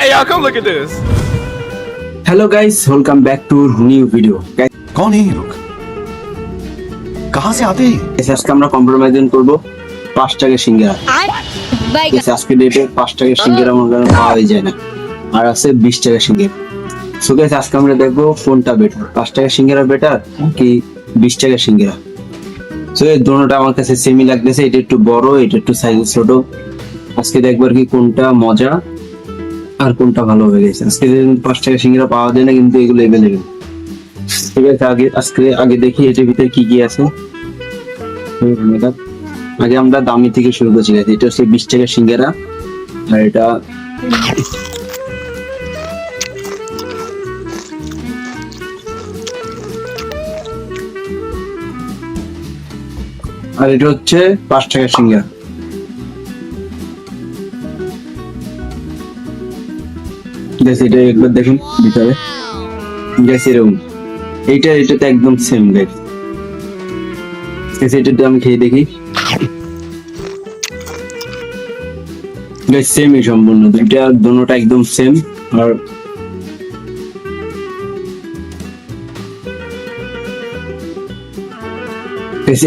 Hey y'all, come look at this. Hello guys welcome back to new video कौन है ये लोग कहाँ से आते हैं গাইস আজকে আমরা কম্প্রোমাইজিং করব পাঁচ টাকা সিঙ্গারা Bye. গাইস আজকে ডেটে পাঁচ টাকা সিঙ্গারা মনে করেন পাওয়াই যায় না আর আছে বিশ টাকা সিঙ্গারা সো গাইস আজকে আমরা দেখবো কোনটা বেটার পাঁচ টাকা সিঙ্গারা বেটার কি বিশ টাকা সিঙ্গারা সো এই দুটোটা আমার কাছে সেমি লাগতেছে এটা একটু বড় এটা একটু সাইজ ছোট আজকে দেখবো আর কি কোনটা মজা আর কোনটা ভালো হয়ে গেছে? আজকে পাঁচ টাকা সিঙ্গারা পাওয়া যায় না, কিন্তু এগুলো এভেলেবেল ঠিক আছে, আগে, আজকে, আগে দেখি এটার ভিতরে কি কি আছে। আগে আমরা দামি থেকে শুরু করছি। এটা হচ্ছে বিশ টাকা সিঙ্গারা, আর এটা আর এটা হচ্ছে পাঁচ টাকা সিঙ্গারা। গ্যাস এটা একবার দেখুন ভিতরে। গ্যাস এরকম। এইটা, এটাতে একদম সেম গ্যাস গ্যাস এটাতে আমি খেয়ে দেখি। গ্যাস সেমই সম্পূর্ণ। দুইটা একদম সেম আর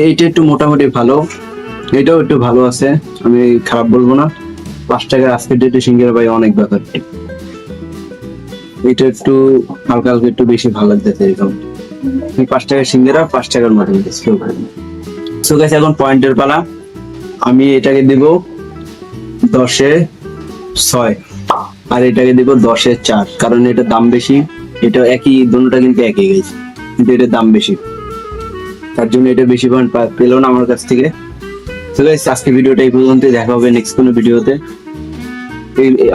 এইটা একটু মোটামুটি ভালো। এটাও একটু ভালো আছে। আমি খারাপ বলব না। পাঁচ টাকার আজকের ডেটে সিঙ্গারা ভাই অনেক ব্যাপার এটা একটু হালকা হালকা একটু বেশি ভালো লাগতেছে এরকম। পাঁচ টাকার সিঙ্গারা, পাঁচ টাকার মতন সো গাইস এখন পয়েন্টের পালা। আমি এটাকে দিব দশে ছয়, আর এটাকে দিব দশে চার, কারণ এটা দাম বেশি। এটা একই, দুটোটা কিন্তু একই গেছে কিন্তু এটার দাম বেশি। তার জন্য এটা বেশি পয়েন্ট পেল না আমার কাছ থেকে। তো গাইস আজকে ভিডিওটা এই পর্যন্ত দেখা হবে নেক্সট কোনো ভিডিওতে।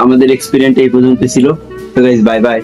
আমাদের এক্সপিরিয়েন্স এই পর্যন্ত ছিল। তো গাইস বাই বাই